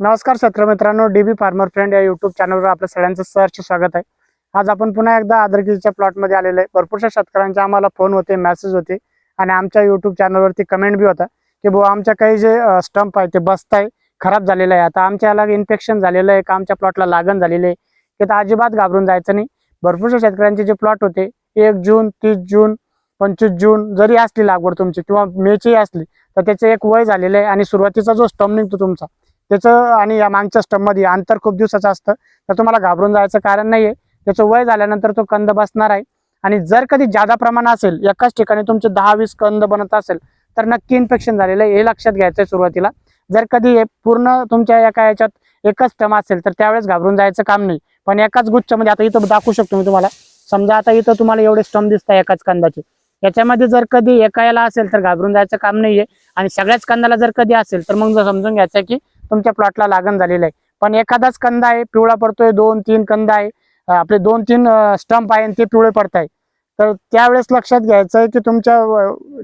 नमस्कार सत्र मित्रांनो डीबी फार्मर फ्रेंड या युट्यूब चॅनलवर आपल्या सगळ्यांचं सहर्ष स्वागत आहे. आज आपण पुन्हा एकदा आदरगिरीच्या प्लॉटमध्ये आलेलो आहे. भरपूरशा शेतकऱ्यांचे आम्हाला फोन होते मेसेज होते आणि आमच्या युट्यूब चॅनलवरती कमेंट बी होता की भाऊ आमच्या काही जे स्टंप आहे ते बसत आहे खराब झालेलं आहे. आता आमच्या याला इन्फेक्शन झालेलं आहे का आमच्या प्लॉटला लागण झालेली आहे? की तर अजिबात घाबरून जायचं नाही. भरपूरशा शेतकऱ्यांचे जे प्लॉट होते एक जून तीस जून पंचवीस जून जरी असली लागवड तुमची किंवा मेची असली तर त्याचं एक वय झालेलं आहे आणि सुरुवातीचा जो स्टंप निघतो तुमचा त्याचं आणि या मागच्या स्टंपमध्ये अंतर खूप दिवसाचं असतं. तर तुम्हाला घाबरून जायचं कारण नाहीये. त्याचं वय झाल्यानंतर तो कंद बसणार आहे. आणि जर कधी जादा प्रमाण असेल एकाच ठिकाणी तुमचे दहा वीस कंद बनत असेल तर नक्की इन्फेक्शन झालेलं आहे हे लक्षात घ्यायचं आहे सुरुवातीला. जर कधी हे पूर्ण तुमच्या एका याच्यात एकच स्टम असेल तर त्यावेळेस घाबरून जायचं काम नाही. पण एकाच गुच्छामध्ये आता इथं दाखवू शकतो मी तुम्हाला. समजा आता इथं तुम्हाला एवढे स्टम दिसत आहे एकाच कंदाचे. याच्यामध्ये जर कधी एका याला असेल तर घाबरून जायचं काम नाहीये. आणि सगळ्याच कंदाला जर कधी असेल तर मग समजून घ्यायचं की तुमच्या प्लॉटला लागण झालेलं आहे. पण एखादाच कंद आहे पिवळा पडतोय दोन तीन कंद आहे आपले दोन तीन स्टंप आहे आणि ते पिवळे पडत आहे तर त्यावेळेस लक्षात घ्यायचं आहे की तुमच्या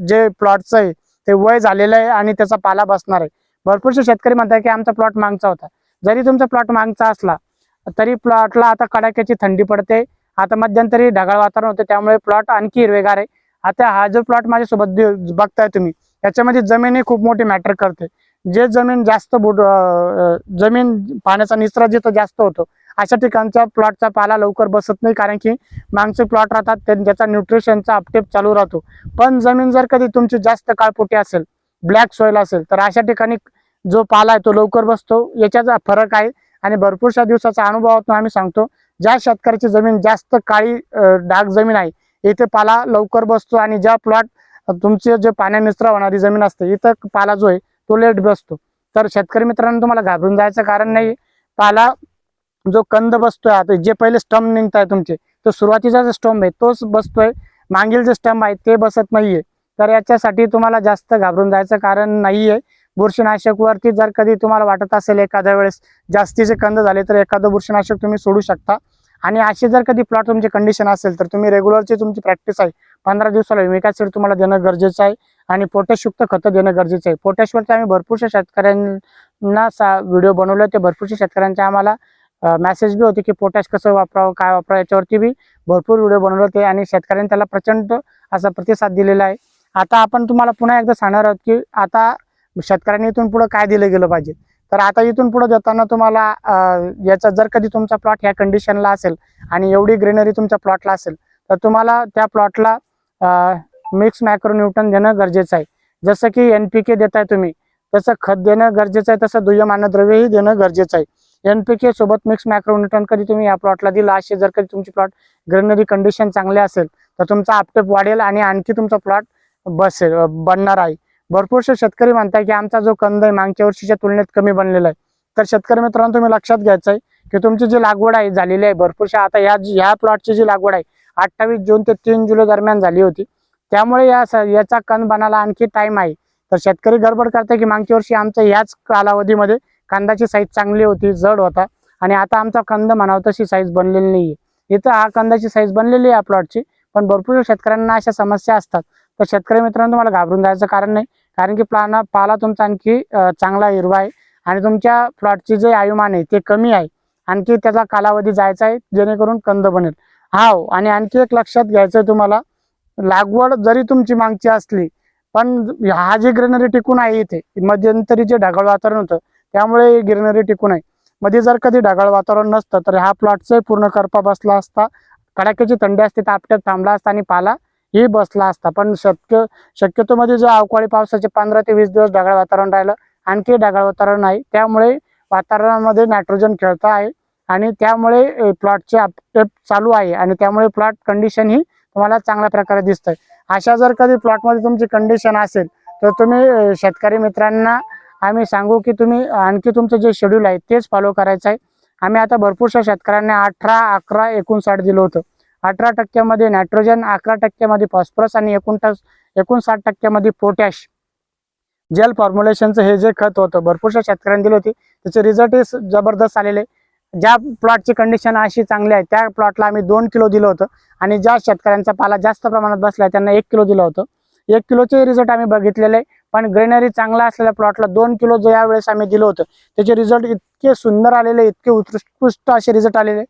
जे प्लॉटचं आहे ते वय झालेलं आहे आणि त्याचा पाला बसणार आहे. भरपूरसे शेतकरी म्हणतात की आमचा प्लॉट मागचा होता. जरी तुमचा प्लॉट मागचा असला तरी प्लॉटला आता कडाक्याची थंडी पडते. आता मध्यंतरी ढगाळ वातावरण होते त्यामुळे प्लॉट आणखी हिरवेगार आहे. आता हा जो प्लॉट माझ्यासोबत बघताय तुम्ही याच्यामध्ये जमीन ही खूप मोठी मॅटर करते. जे जमीन जास्त बुड जमीन पाण्याचा निचरा जिथं जास्त होतो अशा ठिकाणच्या प्लॉटचा पाला लवकर बसत नाही. कारण की मागचे प्लॉट राहतात त्यांचा न्यूट्रिशनचा अपटेप चालू राहतो. पण जमीन जर कधी तुमची जास्त काळपोटी असेल ब्लॅक सॉइल असेल तर अशा ठिकाणी जो पाला आहे तो लवकर बसतो. याच्याचा फरक आहे आणि भरपूरशा दिवसाचा अनुभवातून आम्ही सांगतो ज्या शेतकऱ्याची जमीन जास्त काळी डाग जमीन आहे इथे पाला लवकर बसतो आणि ज्या प्लॉट तुमचे जे पाण्या निचरा होणारी जमीन असते इथं पाला जो आहे तो लेट बसतो. तर शेतकरी मित्रांनो तुम्हाला घाबरून जायचं कारण नाही. पाला जो कंद बसतोय आता जे पहिले स्टंप निघताय तुमचे तो सुरुवातीचा जो स्टंप आहे तोच बसतोय. मागील जे स्टंप आहे ते बसत नाहीये. तर याच्यासाठी तुम्हाला जास्त घाबरून जायचं कारण नाहीये. बुरशीनाशक वरती जर कधी तुम्हाला वाटत असेल एखाद्या वेळेस जास्तीचे कंद झाले तर एखादं बुरशीनाशक तुम्ही सोडू शकता. आणि असे जर कधी प्लॉट तुमची कंडिशन असेल तर तुम्ही रेग्युलरची तुमची प्रॅक्टिस आहे. पंधरा दिवसाला विमिका सीड तुम्हाला देणं गरजेचं आहे. आणि पोटॅशयुक्त खतं देणं गरजेचं आहे. पोटॅशवरती आम्ही भरपूरशा शेतकऱ्यांना सा व्हिडिओ बनवले होते. भरपूरशा शेतकऱ्यांचे आम्हाला मेसेज बी होते की पोटॅश कसं वापरावं काय वापरावं याच्यावरती बी भरपूर व्हिडिओ बनवले होते आणि शेतकऱ्यांनी त्याला प्रचंड असा प्रतिसाद दिलेला आहे. आता आपण तुम्हाला पुन्हा एकदा सांगणार आहोत की आता शेतकऱ्यांनी इथून पुढं काय दिलं गेलं पाहिजे. तर आता इथून पुढे देताना तुम्हाला याचा जर कधी तुमचा प्लॉट ह्या कंडिशनला असेल आणि एवढी ग्रीनरी तुमच्या प्लॉटला असेल तर तुम्हाला त्या प्लॉटला मिक्स मॅक्रोन्यूटन देणं गरजेचं आहे. जसं की एन पी के देताय तुम्ही तसं खत देणं गरजेचं आहे तसं दुय्यम अन्नद्रव्यही देणं गरजेचं आहे. एन पी के सोबत मिक्स मॅक्रोन्यूटन कधी तुम्ही या प्लॉटला दिला असे जर कधी तुमची प्लॉट ग्रीनरी कंडिशन चांगले असेल तर तुमचा आपटेप वाढेल आणि आणखी तुमचा प्लॉट बसेल बनणार आहे. भरपूरसे शेतकरी म्हणताय की आमचा जो कंद आहे मागच्या वर्षीच्या तुलनेत कमी बनलेला आहे. तर शेतकरी मित्रांनो तुम्ही लक्षात घ्यायचं आहे की तुमची जी लागवड आहे झालेली आहे भरपूरशा आता या ह्या प्लॉटची जी लागवड आहे अठ्ठावीस जून ते तीन जुलै दरम्यान झाली होती. त्यामुळे या स- याचा कंद बनायला आणखी टाइम आहे. तर शेतकरी गडबड करते की मागच्या वर्षी आमच्या याच कालावधीमध्ये कांदाची साईज चांगली होती जड होता. आणि आता आमचा कंद म्हणावं तशी साईज बनलेली नाही आहे इथं हा कंदाची साईज बनलेली आहे प्लॉटची पण भरपूर शेतकऱ्यांना अशा समस्या असतात. तर शेतकरी मित्रांनो तुम्हाला घाबरून जायचं कारण नाही. कारण की प्लाना पाला तुमचा आणखी चांगला हिरवा आहे. आणि तुमच्या प्लॉटची जे आयुमान आहे ते कमी आहे. आणखी त्याचा कालावधी जायचा आहे जेणेकरून कंद बनेल. हाव आणि आणखी एक लक्षात घ्यायचं आहे तुम्हाला. लागवड जरी तुमची मागची असली पण हा जे ग्रीनरी टिकून आहे इथे मध्यंतरी जे ढगाळ वातावरण होतं त्यामुळे ग्रीनरी टिकून आहे. मध्ये जर कधी ढगाळ वातावरण नसतं तर ह्या प्लॉटचा पूर्ण करपा बसला असता कडाक्याची थंडी असते तर आपट्यात थांबला असता आणि पाला ही बसला असता. पण शक्य शक्यतो मध्ये जे अवकाळी पावसाचे पंधरा ते वीस दिवस ढगाळ वातावरण राहिलं आणखी ढगाळ वातावरण आहे त्यामुळे वातावरणामध्ये नायट्रोजन खेळतं आहे आणि त्यामुळे प्लॉटचे अपटेप चालू आहे आणि त्यामुळे प्लॉट कंडिशन ही तुम्हाला चांगल्या प्रकारे दिसतंय. अशा जर कधी प्लॉटमध्ये तुमची कंडिशन असेल तर तुम्ही शेतकरी मित्रांना आम्ही सांगू की तुम्ही आणखी तुमचं जे शेड्यूल आहे तेच फॉलो करायचं आहे. आम्ही आता भरपूरशा शेतकऱ्यांना अठरा अकरा एकोणसाठ दिलं होतं. अठरा टक्क्यामध्ये नायट्रोजन अकरा टक्क्यामध्ये फॉस्फरस आणि एकोणतास एकोणसाठ टक्क्यामध्ये पोटॅश जेल फॉर्म्युलेशनचं हे जे खत होतं भरपूरशा शेतकऱ्यांनी दिली होती. त्याचे रिझल्ट जबरदस्त आलेले. ज्या प्लॉटची कंडिशन अशी चांगली आहे त्या प्लॉटला आम्ही दोन किलो दिलं होतं. आणि ज्या शेतकऱ्यांचा पाला जास्त प्रमाणात बसला आहे त्यांना एक किलो दिलं होतं. एक किलोचे रिझल्ट आम्ही बघितलेले पण ग्रेनरी चांगला असलेल्या प्लॉटला दोन किलो जो यावेळेस आम्ही दिलं होतं त्याचे रिझल्ट इतके सुंदर आलेले इतके उत्कृष्ट असे रिझल्ट आलेले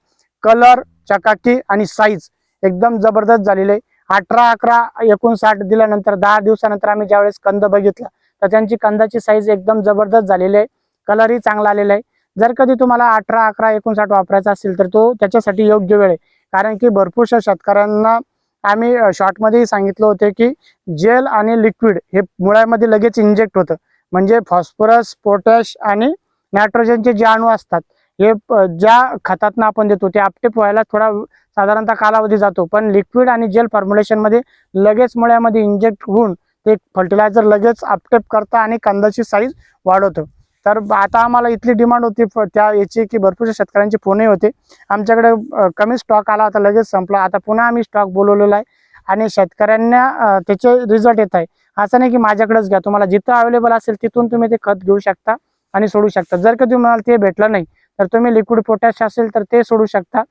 कलर चकाकी आणि साईज एकदम जबरदस्त झालेले अठरा अकरा एकोणसाठ दिल्यानंतर दहा दिवसानंतर आम्ही ज्यावेळेस कंद बघितला तर त्यांची कंदाची साईज एकदम जबरदस्त झालेली आहे. कलरही चांगला आलेला आहे. जर कधी तुम्हाला अठरा अकरा एकोणसाठ वापरायचा असेल तर तो त्याच्यासाठी योग्य वेळ आहे. कारण की भरपूरशा शेतकऱ्यांना आम्ही शॉर्टमध्येही सांगितलं होते की जेल आणि लिक्विड हे मुळामध्ये लगेच इंजेक्ट होतं. म्हणजे फॉस्फरस पोटॅश आणि नायट्रोजनचे जे अणू असतात हे ज्या खतातनं आपण देतो ते आपटेप व्हायला थोडा साधारणतः कालावधी जातो. पण लिक्विड आणि जेल फॉर्म्युलेशनमध्ये लगेच मुळ्यामध्ये इंजेक्ट होऊन ते फर्टिलायझर लगेच आपटेप करतं आणि कांद्याची साईज वाढवतं. तर आता आम्हाला इथली डिमांड होती त्या याची की भरपूरशा शेतकऱ्यांचे फोनही होते. आमच्याकडे कमी स्टॉक आला होता लगेच संपला. आता पुन्हा आम्ही स्टॉक बोलवलेला आहे. आणि शेतकऱ्यांना त्याचे रिझल्ट येत आहे. असं नाही की माझ्याकडेच घ्या. तुम्हाला जिथं अवेलेबल असेल तिथून तुम्ही ते खत घेऊ शकता आणि सोडू शकता. जर का तुम्हाला ते भेटलं नाही तर तुम्ही लिक्विड पोटॅश असेल तर ते सोडू शकता.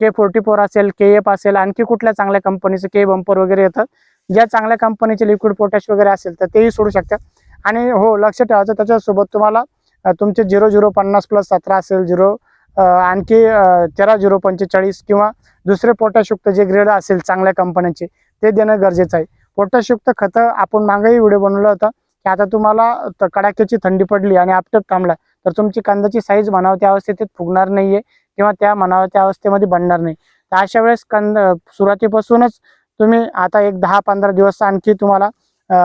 के फोर्टी फोर असेल के एफ असेल आणखी कुठल्या चांगल्या कंपनीचं के बंपर वगैरे येतात. ज्या चांगल्या कंपनीचे लिक्विड पोटॅश वगैरे असेल तर तेही सोडू शकतात आणि हो लक्ष ठेवायचं त्याच्यासोबत तुम्हाला तुमचे झिरो झिरो पन्नास प्लस सतरा असेल झिरो आणखी तेरा झिरो पंचेचाळीस किंवा दुसरे पोटॅशयुक्त जे ग्रेड असेल चांगल्या कंपन्यांचे ते देणं गरजेचं आहे. पोटॅशयुक्त खतं आपण मागेही व्हिडिओ बनवला होता की आता तुम्हाला कडाक्याची थंडी पडली आणि आपटप थांबला तर तुमची कांद्याची साईज म्हणावं त्या अवस्थेत फुगणार नाहीये किंवा त्या म्हणावं त्या अवस्थेमध्ये बनणार नाही. तर अशा वेळेस कंद सुरुवातीपासूनच तुम्ही आता एक दहा पंधरा दिवस आणखी तुम्हाला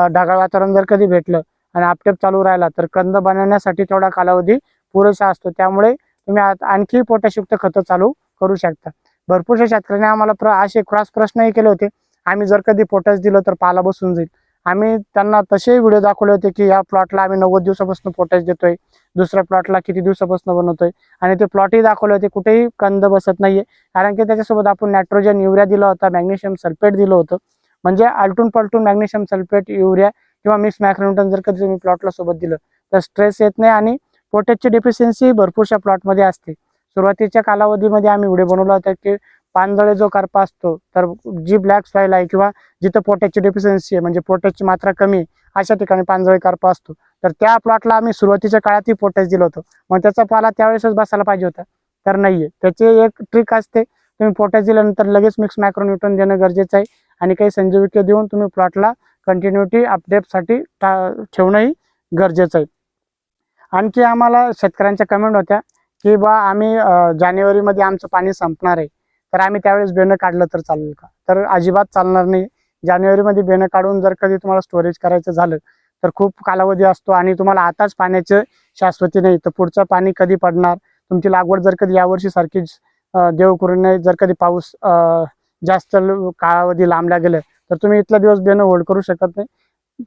ढगाळ वातावरण जर कधी भेटलं आणि आपटेप चालू राहिला तर कंद बनवण्यासाठी तेवढा कालावधी पुरेसा असतो. त्यामुळे तुम्ही आणखी पोटॅशयुक्त खतं चालू करू शकता. भरपूरशा शेतकऱ्यांनी आम्हाला प्र असे क्रॉस प्रश्नही केले होते. आम्ही जर कधी पोटॅश दिलं तर पाला बसून जाईल. आम्ही त्यांना तसेही व्हिडिओ दाखवले होते की या प्लॉटला आम्ही नव्वद दिवसापासून पोटॅश देतोय. दुसऱ्या प्लॉटला किती दिवसापासून बनवतोय? आणि ते प्लॉटही दाखवले होते कुठेही कंद बसत नाहीये. कारण की त्याच्यासोबत आपण नायट्रोजन युरिया दिला होता मॅग्नेशियम सल्फेट दिलं होतं. म्हणजे आलटून पलटून मॅग्नेशियम सल्फेट युरिया किंवा मिक्स मॅक्रोन्यूटन जर कधी तुम्ही प्लॉटला सोबत दिलं तर स्ट्रेस येत नाही आणि पोटॅशची डेफिशियन्सी भरपूरशा प्लॉटमध्ये असते. सुरुवातीच्या कालावधीमध्ये आम्ही व्हिडिओ बनवला होता की पानजळे जो करपा असतो तर जी ब्लॅक सॉईल आहे किंवा जिथं पोटॅशची डेफिशियन्सी आहे म्हणजे पोटॅशची मात्रा कमी आहे अशा ठिकाणी पानजळे करपा असतो. तर त्या प्लॉटला आम्ही सुरुवातीच्या काळातही पोटॅश दिलं होतं. मग त्याचा पाला त्यावेळेसच बसायला पाहिजे होता. तर नाहीये. त्याची एक ट्रिक असते तुम्ही पोटॅश दिल्यानंतर लगेच मिक्स मॅक्रोन्यूटन देणं गरजेचं आहे. आणि काही संजीविके देऊन तुम्ही प्लॉटला कंटिन्युटी अपडेटसाठी ठेवणंही गरजेचं आहे. आणखी आम्हाला शेतकऱ्यांच्या कमेंट होत्या की बा आम्ही जानेवारीमध्ये आमचं पाणी संपणार आहे. तर आम्ही त्यावेळेस बेणं काढलं तर चालेल का? तर अजिबात चालणार नाही. जानेवारीमध्ये बेणं काढून जर कधी तुम्हाला स्टोरेज करायचं झालं तर खूप कालावधी असतो आणि तुम्हाला आताच पाण्याचं शाश्वती नाही. तर पुढचं पाणी कधी पडणार? तुमची लागवड जर कधी यावर्षी सारखीच देव करून नाही जर कधी पाऊस जास्त कालावधी लांबल्या गेलं तर तुम्ही इथला दिवस बियाणं होल्ड करू शकत नाही.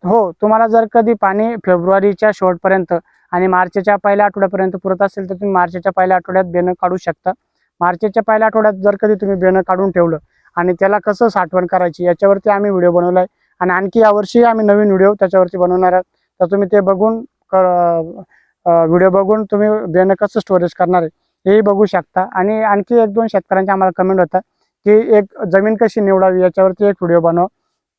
हो तुम्हाला जर कधी पाणी फेब्रुवारीच्या शेवटपर्यंत आणि मार्चच्या पहिल्या आठवड्यापर्यंत पुरत असेल तर तुम्ही मार्चच्या पहिल्या आठवड्यात बेणं काढू शकता. मार्चच्या पहिल्या आठवड्यात जर कधी तुम्ही बेणं काढून ठेवलं आणि त्याला कसं साठवण करायची याच्यावरती आम्ही व्हिडिओ बनवलाय आणि आणखी यावर्षी आम्ही नवीन व्हिडिओ त्याच्यावरती बनवणार आहोत. तर तुम्ही ते बघून व्हिडिओ बघून तुम्ही बेणं कसं स्टोरेज करणार आहे हेही बघू शकता. आणि आणखी एक दोन शेतकऱ्यांचे आम्हाला कमेंट होता की एक जमीन कशी निवडावी याच्यावरती एक व्हिडिओ बनव.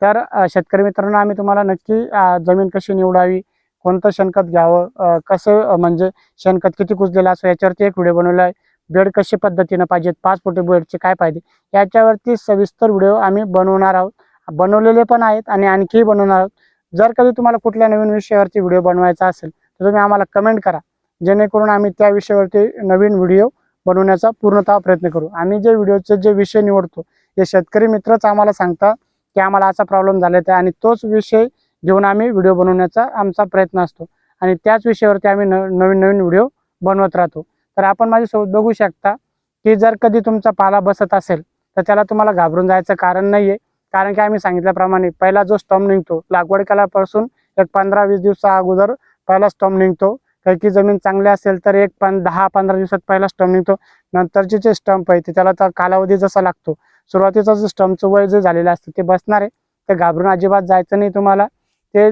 तर शेतकरी मित्रांनो आम्ही तुम्हाला नक्की जमीन कशी निवडावी कोणतं शेणखत घ्यावं कसं म्हणजे शेणखत किती कुजलेलं असं याच्यावरती एक व्हिडिओ बनवला आहे. बेड कशी पद्धतीनं पाहिजेत पाच फुटी बेडचे काय फायदे याच्यावरती सविस्तर व्हिडिओ आम्ही बनवणार आहोत. बनवलेले पण आहेत आणि आणखीही बनवणार आहोत. जर कधी तुम्हाला कुठल्या नवीन विषयावरती व्हिडिओ बनवायचा असेल तर तुम्ही आम्हाला कमेंट करा. जेणेकरून आम्ही त्या विषयावरती नवीन व्हिडिओ बनवण्याचा पूर्णतः प्रयत्न करू. आम्ही जे व्हिडिओचे जे विषय निवडतो हे शेतकरी मित्रच आम्हाला सांगतात की आम्हाला असा प्रॉब्लेम झाला आहे आणि तोच विषय घेऊन आम्ही व्हिडिओ बनवण्याचा आमचा प्रयत्न असतो. आणि त्याच विषयावरती आम्ही न नवीन नवीन व्हिडिओ बनवत राहतो. तर आपण माझ्यासोबत बघू शकता की जर कधी तुमचा पाला बसत असेल तर त्याला तुम्हाला घाबरून जायचं कारण नाही आहे कारण की आम्ही सांगितल्याप्रमाणे पहिला जो स्टॉम निघतो लागवड केल्यापासून एक पंधरा वीस दिवसा अगोदर पहिला स्टॉम निघतो. काही की जमीन चांगली असेल तर एक पण दहा पंधरा दिवसात पहिला स्टंप निघतो. नंतरचे जे स्टंप आहे ते त्याला तर कालावधी जसा लागतो. सुरुवातीचा जे स्टंपचं वय जे झालेलं असतं ते बसणार आहे. ते घाबरून अजिबात जायचं नाही तुम्हाला. ते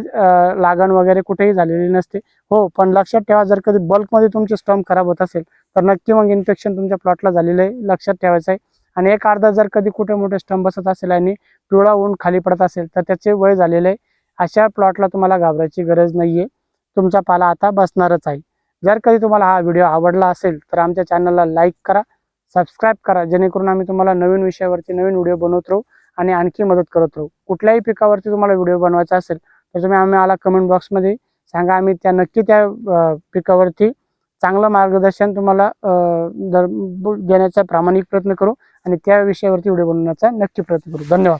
लागण वगैरे कुठेही झालेली नसते. हो पण लक्षात ठेवा जर कधी बल्कमध्ये तुमचे स्टंप खराब होत असेल तर नक्की मग इन्फेक्शन तुमच्या प्लॉटला झालेलं आहे लक्षात ठेवायचं आहे. आणि एक अर्धा जर कधी कुठे मोठे स्टंप बसत असेल आणि पिवळा ऊन खाली पडत असेल तर त्याचे वय झालेलं आहे. अशा प्लॉटला तुम्हाला घाबरायची गरज नाही आहे तुमचा पाला आता बसणारच आहे. जर कधी तुम्हाला हा व्हिडिओ आवडला असेल तर आमच्या चॅनलला लाईक करा सबस्क्राईब करा जेणेकरून आम्ही तुम्हाला नवीन विषयावरती नवीन व्हिडिओ बनवत राहू आणि आणखी मदत करत राहू. कुठल्याही पिकावरती तुम्हाला व्हिडिओ बनवायचा असेल तर तुम्ही आम्हाला कमेंट बॉक्समध्ये सांगा. आम्ही त्या नक्की त्या पिकावरती चांगलं मार्गदर्शन तुम्हाला देण्याचा प्रामाणिक प्रयत्न करू आणि त्या विषयावरती व्हिडिओ बनवण्याचा नक्की प्रयत्न करू. धन्यवाद.